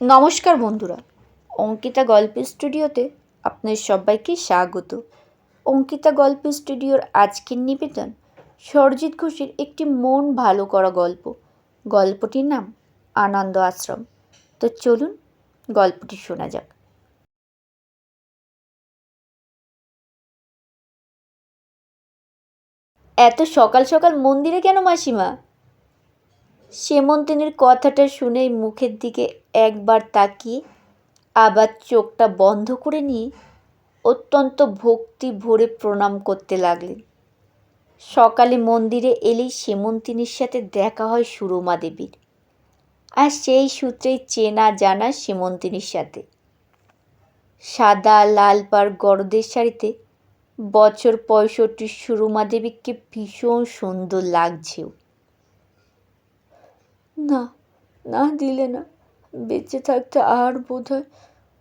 নমস্কার বন্ধুরা, অঙ্কিতা গল্প স্টুডিওতে আপনাদের সবাইকে স্বাগত। অঙ্কিতা গল্প স্টুডিওর আজকের নিবেদন সরজিৎ ঘোষের একটি মন ভালো করা গল্প। গল্পটির নাম আনন্দ আশ্রম। তো চলুন গল্পটি শোনা যাক। এত সকাল সকাল মন্দিরে কেন মাসিমা? সেমন্তিনীর কথাটা শুনেই মুখের দিকে একবার তাকিয়ে আবার চোখটা বন্ধ করে নিয়ে অত্যন্ত ভক্তি ভরে প্রণাম করতে লাগলেন। সকালে মন্দিরে এলেই সেমন্তিনীর সাথে দেখা হয় সুরমা দেবীর। আর সেই সূত্রেই চেনা জানা সেমন্তিনীর সাথে। সাদা, লাল পার গরদের শাড়িতে বছর পঁয়ষট্টির সুরমা দেবীকে ভীষণ সুন্দর লাগছেও। না না দিলে না। বেঁচে থাকতে আর বোধ হয়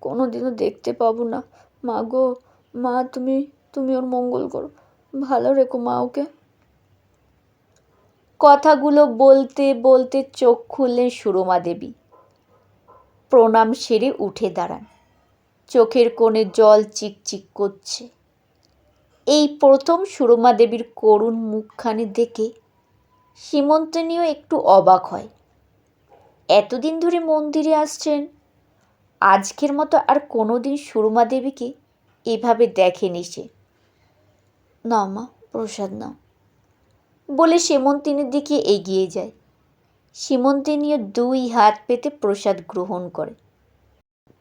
কোনো দিনও দেখতে পাবো না। মা গো, মা তুমি তুমি ওর মঙ্গল করো। ভালো রেখো মা ওকে। কথাগুলো বলতে বলতে চোখ খুললেন সুরমা দেবী। প্রণাম সেরে উঠে দাঁড়ান। চোখের কোণে জল চিকচিক করছে। এই প্রথম সুরমা দেবীর করুণ মুখখানি দেখে সীমন্তনীয় একটু অবাক হয়। এতদিন ধরে মন্দিরে আসছেন? আজকের মতো আর কোনো দিন সুরমা দেবীকে এভাবে দেখেনি সে। না মা, প্রসাদ নাও। বলে সেমন্তিনীর দিকে এগিয়ে যায়। সীমন্তিনীয় দুই হাত পেতে প্রসাদ গ্রহণ করে।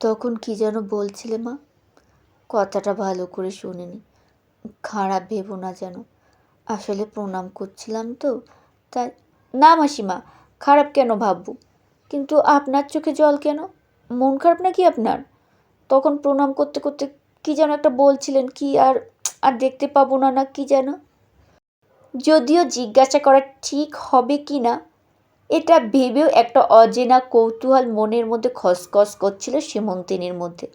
তখন কি যেন বলছিলে মা? কথাটা ভালো করে শুনিনি। খারাপ ভেবো না যেন। আসলে প্রণাম করছিলাম তো, তাই না মাসিমা, খারাপ কেন ভাববো? কিন্তু আপনার চোখে জল কেন? মন খারাপ নাকি আপনার? তখন প্রণাম করতে করতে কি যেন একটা বলছিলেন, কি আর আর দেখতে পাবো না না কি যেন? যদিও জিজ্ঞাসা করা ঠিক হবে কি না, এটা ভেবেও একটা অজেনা কৌতূহল মনের মধ্যে খসখস করছিল সীমন্তিনীর মধ্যে।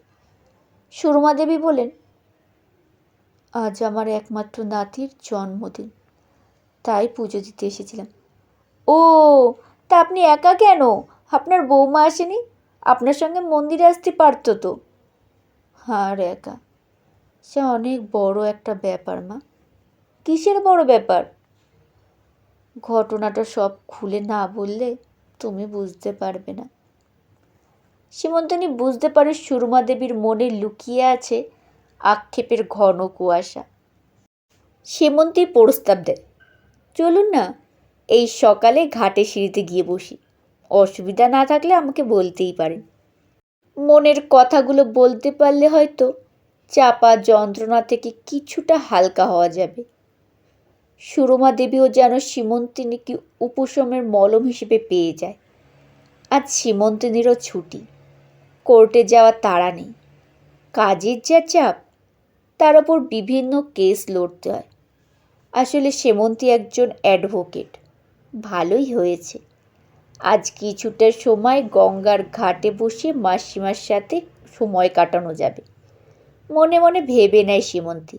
সুরমা দেবী বলেন, আজ আমার একমাত্র নাতির জন্মদিন। তাই পুজো দিতে এসেছিলাম। ও, তা আপনি একা কেন? আপনার বৌমা আসেনি? আপনার সঙ্গে মন্দিরে আসতে পারতো তো। আর একা। সে অনেক বড় একটা ব্যাপার, মা। কিসের বড় ব্যাপার? ঘটনাটা সব খুলে না বললে তুমি বুঝতে পারবে না। সীমন্তনী বুঝতে পারে সুরমা দেবীর মনে লুকিয়ে আছে আক্ষেপের ঘন কুয়াশা। সেমন্তী প্রস্তাব দেয়। চলুন না, এই সকালে ঘাটে সিঁড়িতে গিয়ে বসি। অসুবিধা না থাকলে আমাকে বলতেই পারেন মনের কথাগুলো বলতে পারলে হয়তো চাপা যন্ত্রণা থেকে কিছুটা হালকা হওয়া যাবে। সুরমা দেবীও যেন সীমন্তিনীকে উপশমের মলম হিসেবে পেয়ে যায়। আজ সীমন্তিনীরও ছুটি। কোর্টে যাওয়া তাড়া নেই। কাজের যা চাপ, তার ওপর বিভিন্ন কেস লড়তে হয়। আসলে সেমন্তী একজন অ্যাডভোকেট। ভালোই হয়েছে। আজ কিছুটা সময় গঙ্গার ঘাটে বসে মাসিমার সাথে সময় কাটানো যাবে। মনে মনে ভেবে নেয় সীমন্তী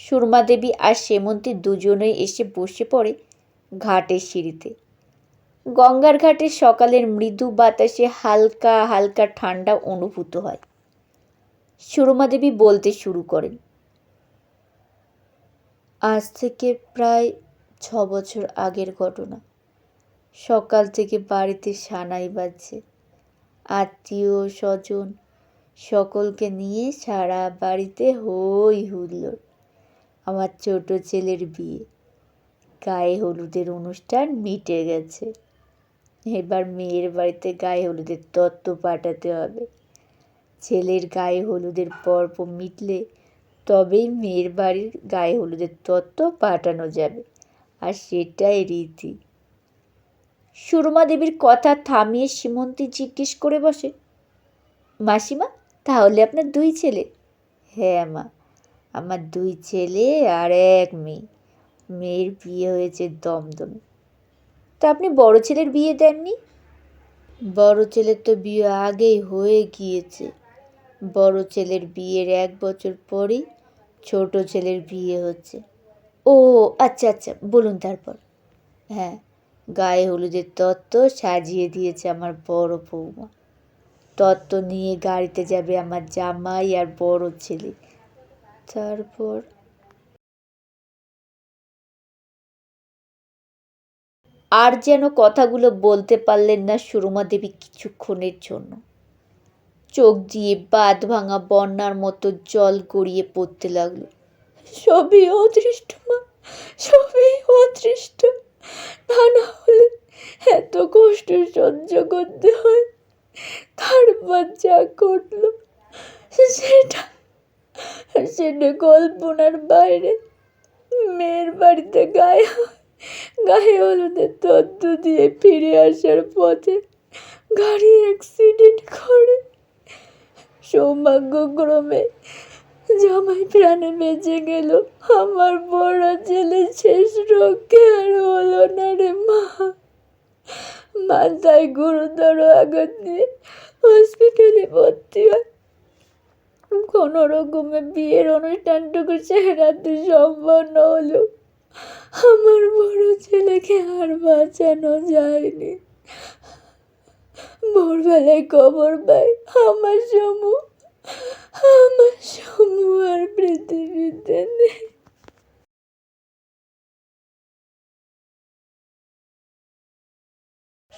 সুরমা দেবী আর সেমন্তী দুজনেই এসে বসে পড়ে ঘাটের সিঁড়িতে। গঙ্গার ঘাটে সকালের মৃদু বাতাসে হালকা হালকা ঠান্ডা অনুভূত হয়। সুরমা দেবী বলতে শুরু করেন, আজ থেকে প্রায় ছ বছর আগের ঘটনা। সকাল থেকে বাড়িতে সানাই বাজছে। আত্মীয় স্বজন সকলকে নিয়ে সারা বাড়িতে হই হুল্লোড়। আমার ছোট ছেলের বিয়ে। গায়ে হলুদের অনুষ্ঠান মিটে গেছে। এবার মেয়ের বাড়িতে গায়ে হলুদের তত্ত্ব পাঠাতে হবে। ছেলের গায়ে হলুদের পর্ব মিটলে তবেই মেয়ের বাড়ির গায়ে হলুদের তত্ত্ব পাঠানো যাবে। আর সেটাই রীতি। সুরমা দেবীর কথা থামিয়ে সীমন্তী জিজ্ঞেস করে বসে, মাসিমা, তাহলে আপনার দুই ছেলে? হ্যাঁ মা, আমার দুই ছেলে আর এক মেয়ে। মেয়ের বিয়ে হয়েছে দমদমে। তা আপনি বড় ছেলের বিয়ে দেননি? বড় ছেলের তো বিয়ে আগেই হয়ে গিয়েছে। বড় ছেলের বিয়ের এক বছর পরেই ছোট ছেলের বিয়ে হচ্ছে। ও আচ্ছা আচ্ছা বলুন তারপর। হ্যাঁ গায়ে হলুদের তত্ত্ব সাজিয়ে দিয়েছে আমার বড় বৌমা। তত্ত্ব নিয়ে গাড়িতে যাবে আমার জামাই আর বড় ছেলে। তারপর আর যেন কথাগুলো বলতে পারলেন না সুরমা দেবী কিছুক্ষণের জন্য। চোখ দিয়ে বাদ ভাঙা বন্যার মতো জল গড়িয়ে পড়তে লাগল। সবই অদৃষ্ট মা, সবই অদৃষ্ট। তা না হলে এত কষ্ট সহ্য করতে হয়। তারপর যা ঘটলো সেটা সেটা কল্পনার বাইরে। মেয়ের বাড়িতে গায়ে গায়ে হলুদের তত্ত্ব দিয়ে ফিরে আসার পথে গাড়ি অ্যাক্সিডেন্ট করে। সৌভাগ্যক্রমে জামাই প্রাণে বেঁচে গেল। আমার বড় ছেলে শেষ রক্ষে আর হলো না রে মা। মাথায় গুরুতর আঘাত নিয়ে হসপিটালে ভর্তি হয়। কোনো রকমে বিয়ের অনুষ্ঠানটুকু সেরাতে সম্পন্ন হলো। আমার বড় ছেলেকে আর বাঁচানো যায়নি। ভোরবেলায় খবর পাই, আমার সমু আমার সমু আর পৃথিবীতে নেই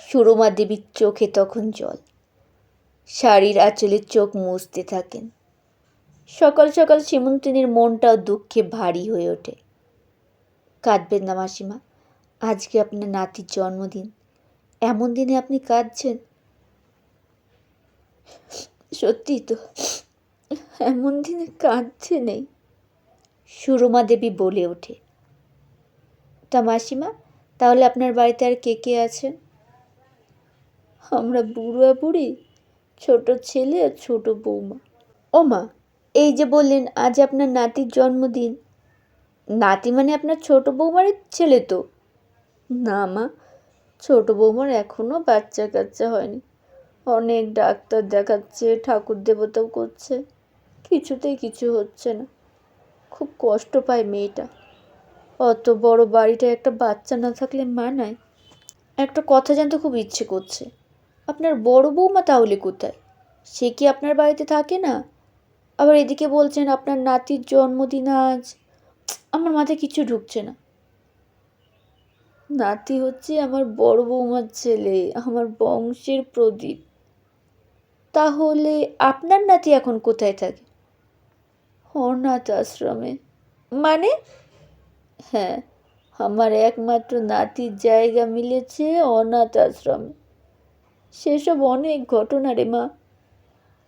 সুরমা দেবীর চোখে তখন জল। শাড়ির আঁচলে চোখ মুছতে থাকেন। সকাল সকাল সীমন্তিনীর মনটাও দুঃখে ভারী হয়ে ওঠে। কাঁদবেন না মাসিমা, আজকে আপনার নাতির জন্মদিন। এমন দিনে আপনি কাঁদছেন? সত্যি তো। এমন দিনে কাঁদছে নেই। সুরমা দেবী বলে ওঠে, তা মাসিমা, তাহলে আপনার বাড়িতে আর কে কে আছেন? আমরা বুড়া বুড়ি, ছোট ছেলে আর ছোট বৌমা। ও মা, এই যে বললেন আজ আপনার নাতির জন্মদিন, নাতি মানে আপনার ছোট বৌমার ছেলে তো? না মা, ছোট বৌমার এখনও বাচ্চা কাচ্চা হয়নি, অনেক ডাক্তার দেখাচ্ছে, ঠাকুর দেবতাও করছে। কিছুতেই কিছু হচ্ছে না। খুব কষ্ট পায় মেয়েটা। অত বড় বাড়িটা একটা বাচ্চা না থাকলে মানায়? একটা কথা জানতে খুব ইচ্ছে করছে। আপনার বড় বৌমা তাহলে কোথায়? সে কি আপনার বাড়িতে থাকে না? আবার এদিকে বলছেন আপনার নাতির জন্মদিন আজ। আমার মাথায় কিছু ঢুকছে না। নাতি হচ্ছে আমার বড় বৌমার ছেলে, আমার বংশের প্রদীপ। তাহলে আপনার নাতি এখন কোথায় থাকে? অনাথ আশ্রমে মানে? হ্যাঁ আমার একমাত্র নাতির জায়গা মিলেছে অনাথ আশ্রমে সেসব অনেক ঘটনা রে মা।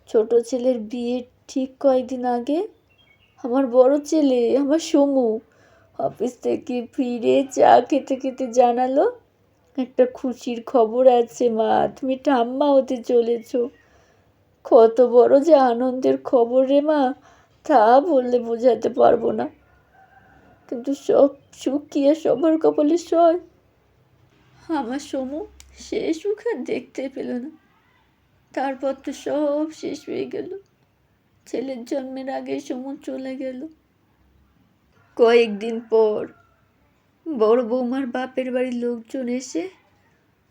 ছোট ছেলের বিয়ে ঠিক কয়েকদিন আগে। আমার বড় ছেলে, আমার সমু, অফিস থেকে ফিরে চা খেতে খেতে জানালো, একটা খুশির খবর আছে মা, তুমি ঠাম্মা হতে চলেছ। কত বড় যে আনন্দের খবর রে মা। তা বললে বোঝাতে পারব না। কিন্তু সব সুখ কি আর সবার কপালে সয়। আমার সমু সে সুখ আর দেখতে পেল না। তারপর তো সব শেষ হয়ে গেল। ছেলের জন্মের আগে সমু চলে গেল। কয়েকদিন পর বড় বৌমার বাপের বাড়ির লোকজন এসে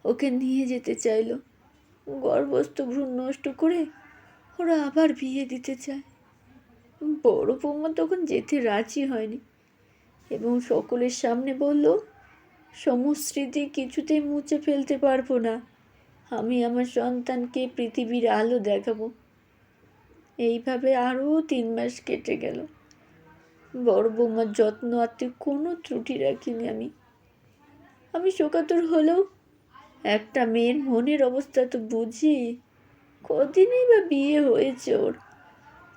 ওকে নিয়ে যেতে চাইলো। গর্ভস্থ ভ্রূণ নষ্ট করে ওরা আবার বিয়ে দিতে চায়। বড় বৌমা তখন যেতে রাজি হয়নি এবং সকলের সামনে বলল সমস্মৃতি কিছুতেই মুছে ফেলতে পারব না। আমি আমার সন্তানকে পৃথিবীর আলো দেখাবো। এইভাবে আরও তিন মাস কেটে গেল। বড় বৌমার যত্ন আত্মে কোনো ত্রুটি রাখিনি আমি। আমি শোকাতুর হলেও একটা মেয়ের মনের অবস্থা তো বুঝি। কদিনই বা বিয়ে হয়েছে ওর।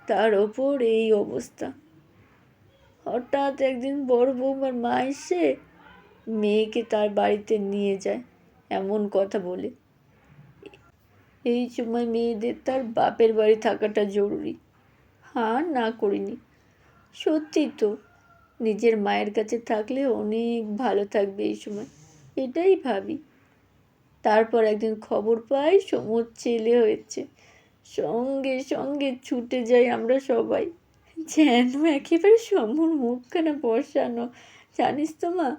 তার ওপর এই অবস্থা। হঠাৎ একদিন বড় বৌমার মা এসে মেয়েকে তার বাড়িতে নিয়ে যায়, এমন কথা বলে। এই সময় মেয়েদের তার বাপের বাড়ি থাকাটা জরুরি। হ্যাঁ না করিনি। সত্যি তো, নিজের মায়ের কাছে থাকলে অনেক ভালো থাকবে এই সময়, এটাই ভাবি। তারপর একদিন খবর পাই, সমুর ছেলে হয়েছে। সঙ্গে সঙ্গে ছুটে যাই আমরা সবাই। যেন একেবারে সমুর মুখখানা বসানো। জানিস তো মা,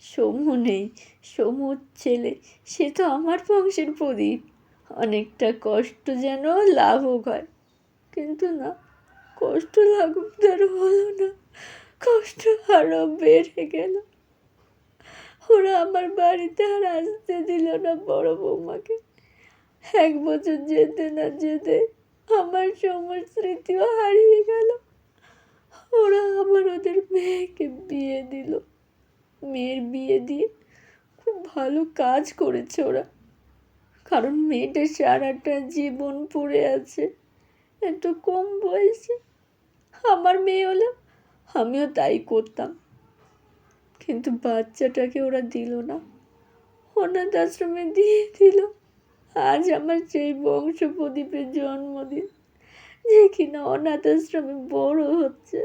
সমু নেই, সমুর ছেলে, সে তো আমার বংশের প্রদীপ। অনেকটা কষ্ট যেন লাঘব হয়। কিন্তু না, কষ্ট লাঘব তার হলো না। কষ্ট আরও বেড়ে গেল। ওরা আমার বাড়িতে আর আসতে দিল না বড় বৌমাকে। এক বছর যেতে না যেতে আমার সমস্ত স্মৃতিও হারিয়ে গেল। ওরা আবার ওদের মেয়েকে বিয়ে দিল। মেয়ের বিয়ে দিয়ে খুব ভালো কাজ করেছে ওরা। কারণ মেয়েটা সারাটা জীবন পড়ে আছে। এত কম বয়সে আমার মেয়ে হলো, আমিও তাই করতাম। কিন্তু বাচ্চাটাকে ওরা দিল না। অনাথ আশ্রমে দিয়ে দিল। আজ আমার সেই বংশ প্রদীপের জন্মদিন, যে কিনা অনাথ আশ্রমে বড় হচ্ছে।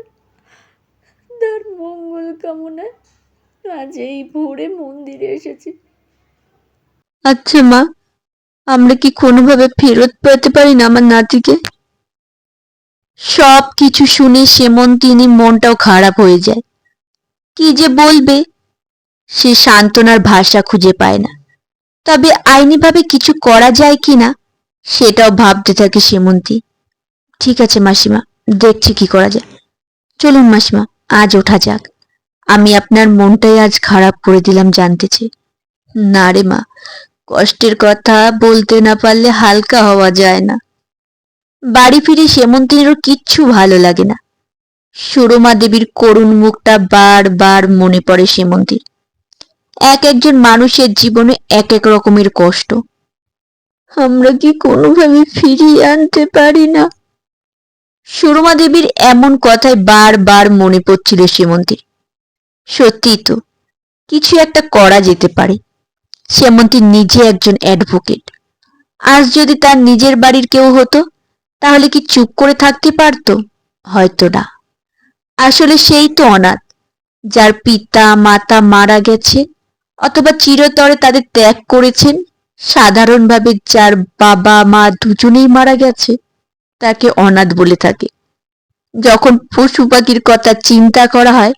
তার মঙ্গল কামনায় আজ এই ভোরে মন্দিরে এসেছি। আচ্ছা মা, আমরা কি কোনোভাবে ফেরত পেতে পারি না আমার নাতিকে? সব কিছু শুনে সেমন্তিনী মনটাও খারাপ হয়ে যায়। কি যে বলবে, সে সান্ত্বনার ভাষা খুঁজে পায় না। তবে আইনিভাবে কিছু করা যায় কিনা, সেটাও ভাবতে থাকে সেমন্তী ঠিক আছে মাসিমা, দেখছি কি করা যায়। চলুন মাসিমা, আজ ওঠা যাক। আমি আপনার মনটাই আজ খারাপ করে দিলাম জানতেছে না রে মা, কষ্টের কথা বলতে না পারলে হালকা হওয়া যায় না। বাড়ি ফিরে সেমন্তিনেরও কিচ্ছু ভালো লাগে না। সুরমা দেবীর করুণ মুখটা বারবার মনে পড়ে সেমন্তীর এক একজন মানুষের জীবনে এক এক রকমের কষ্ট। আমরা কি কোনোভাবে ফিরিয়ে আনতে পারি না? সুরমা দেবীর এমন কথায় বারবার মনে পড়ছিল সেমন্তীর সত্যি তো, কিছু একটা করা যেতে পারে। সেমন্তী নিজে একজন অ্যাডভোকেট আজ যদি তার নিজের বাড়ির কেউ হতো, তাহলে কি চুপ করে থাকতে পারতো? হয়তো না। আসলে সেই তো অনাথ, যার পিতা, মাতা মারা গেছে অথবা চিরতরে তাদের ত্যাগ করেছেন। সাধারণভাবে যার বাবা মা দুজনেই মারা গেছে, তাকে অনাথ বলে থাকে। যখন পশু পাখির কথা চিন্তা করা হয়,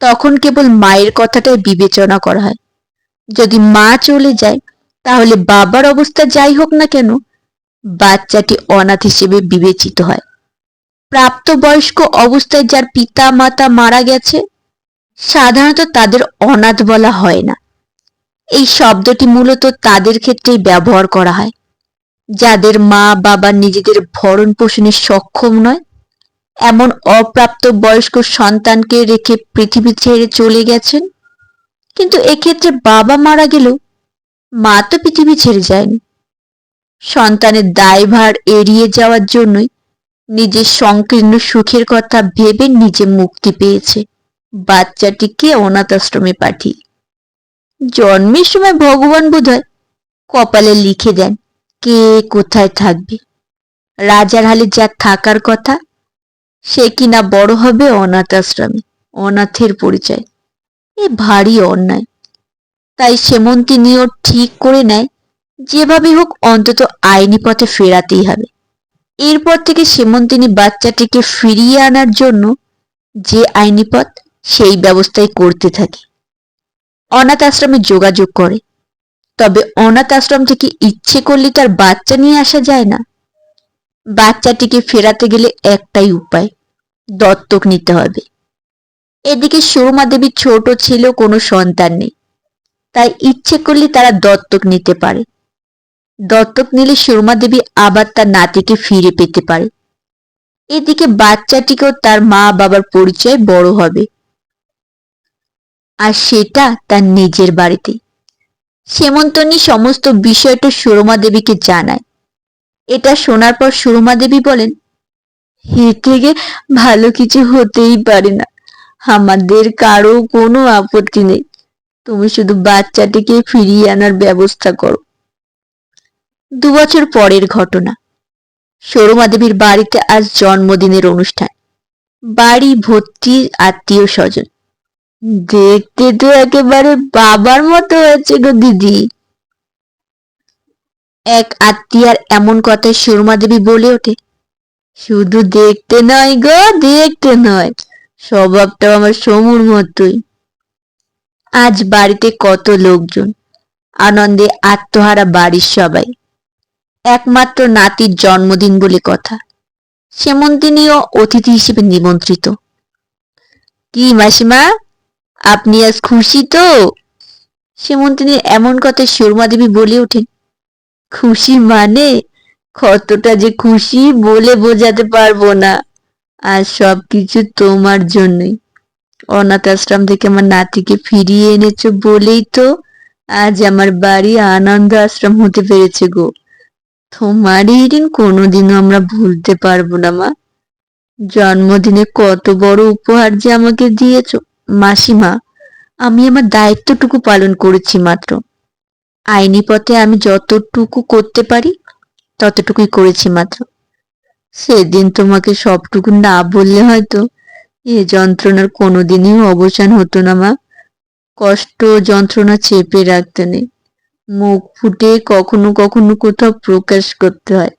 তখন কেবল মায়ের কথাটাই বিবেচনা করা হয়। যদি মা চলে যায়, তাহলে বাবার অবস্থা যাই হোক না কেন, বাচ্চাটি অনাথ হিসেবে বিবেচিত হয়। প্রাপ্তবয়স্ক অবস্থায় যার পিতা মাতা মারা গেছে, সাধারণত তাদের অনাথ বলা হয় না। এই শব্দটি মূলত তাদের ক্ষেত্রেই ব্যবহার করা হয়, যাদের মা বাবা নিজেদের ভরণ পোষণে সক্ষম নয়। এমন অপ্রাপ্ত বয়স্ক সন্তানকে রেখে পৃথিবী ছেড়ে চলে গেছেন। কিন্তু এক্ষেত্রে বাবা মারা গেলেও মা তো পৃথিবী ছেড়ে যায়নি। সন্তানের দায়ভার এড়িয়ে যাওয়ার জন্যই নিজের সংকীর্ণ সুখের কথা ভেবে নিজে মুক্তি পেয়েছে। বাচ্চাটিকে অনাথ আশ্রমে পাঠিয়ে। জন্মের সময় ভগবান বোধহয় কপালে লিখে দেন কে কোথায় থাকবে। রাজার হালে যা থাকার কথা, সে কিনা বড় হবে অনাথ আশ্রমে অনাথের পরিচয়। এ ভারী অন্যায়। তাই সেমন্তিনীও ঠিক করে নেয় যেভাবে হোক অন্তত আইনি পথে ফেরাতেই হবে। এরপর থেকে সেমন্তিনী বাচ্চাটিকে ফিরিয়ে আনার জন্য যে আইনি পথ, সেই ব্যবস্থাই করতে থাকে। অনাথ আশ্রমে যোগাযোগ করে। তবে অনাথ আশ্রম থেকে ইচ্ছে করলে তার বাচ্চা নিয়ে আসা যায় না? বাচ্চাটিকে ফেরাতে গেলে একটাই উপায়, দত্তক নিতে হবে। এদিকে সুরমা দেবীর ছোট ছেলেও কোনো সন্তান নেই, তাই ইচ্ছে করলে তারা দত্তক নিতে পারে। দত্তক নিলে সুরমা দেবী আবার তার নাতিকে ফিরে পেতে পারে। এদিকে বাচ্চাটিকেও তার মা বাবার পরিচয় বড় হবে। আর সেটা তার নিজের বাড়িতে। সেমন্তনী সমস্ত বিষয়টা সুরমা দেবীকে জানায়। এটা শোনার পর সুরমা দেবী বলেন এর থেকে ভালো কিছু হতেই পারে না। আমাদের কারও কোনো আপত্তি নেই। তুমি শুধু বাচ্চাটিকে ফিরিয়ে আনার ব্যবস্থা করো। দু বছর পরের ঘটনা। সরমা দেবীর বাড়িতে আজ জন্মদিনের অনুষ্ঠান। বাড়ি ভর্তি আত্মীয় স্বজন। দেখতে তো একেবারে বাবার মতো হয়েছে গো দিদি। এক আত্মীয়ার এমন কথায় সুরমা দেবী বলে ওঠে। শুধু দেখতে নয় গো, দেখতে নয়। স্বভাবটাও আমার সমুর মতোই। আজ বাড়িতে কত লোকজন। আনন্দে আত্মহারা বাড়ির সবাই। একমাত্র নাতির জন্মদিন বলে কথা। সেমন্তিনীও অতিথি হিসেবে নিমন্ত্রিত। কি মাসিমা? আপনি আজ খুশি তো? সেমন্তিনীর এমন কথা সুরমা দেবী বলে ওঠেন। খুশি মানে কতটা যে খুশি বলে বোঝাতে পারব না। আর সব কিছু তোমার জন্যই। অনাথ আশ্রম থেকে আমার নাতিকে ফিরিয়ে এনেছো বলেই তো আজ আমার বাড়ি আনন্দ আশ্রম হতে পেরেছে গো। তোমার এই দিন কোনোদিনও আমরা ভুলতে পারব না মা। জন্মদিনে কত বড় উপহার যে আমাকে দিয়েছ। মাসিমা, আমি আমার দায়িত্বটুকু পালন করেছি মাত্র। আইনি পথে আমি যতটুকু করতে পারি, ততটুকুই করেছি মাত্র। সেদিন তোমাকে সবটুকু না বললে হয়তো এ যন্ত্রণার কোনোদিনই অবসান হতো না, মা। কষ্ট যন্ত্রণা চেপে রাখতে নেই। মুখ ফুটে কখনো কখনো কোথাও প্রকাশ করতে হয়।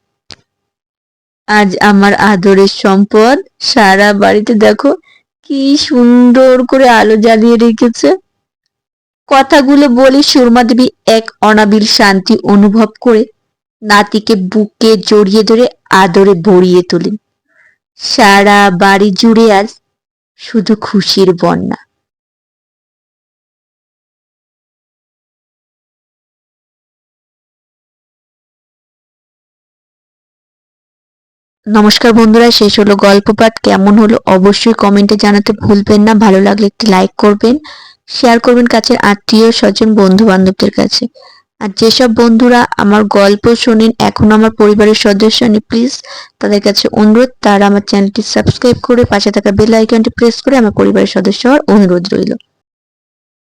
আজ আমার আদরের সম্পদ সারা বাড়িতে দেখো কি সুন্দর করে আলো জ্বালিয়ে রেখেছে। কথাগুলো বলে সুরমা দেবী এক অনাবিল শান্তি অনুভব করে নাতিকে বুকে জড়িয়ে ধরে আদরে ভরিয়ে তোলেন। সারা বাড়ি জুড়ে আজ শুধু খুশির বন্যা। নমস্কার বন্ধুরা, শেষ হলো গল্প পাঠ কেমন হলো অবশ্যই কমেন্টে জানাতে ভুলবেন না। ভালো লাগলে একটি লাইক করবেন, শেয়ার করবেন কাছের আত্মীয় স্বজন বন্ধু বান্ধবদের কাছে। আর যেসব বন্ধুরা আমার গল্প শোনেন, এখন আমার পরিবারের সদস্য নেই, প্লিজ তাদের কাছে অনুরোধ, তারা আমার চ্যানেলটি সাবস্ক্রাইব করে পাশে থাকা বেল আইকনটি প্রেস করে আমার পরিবারের সদস্য হওয়ার অনুরোধ রইল।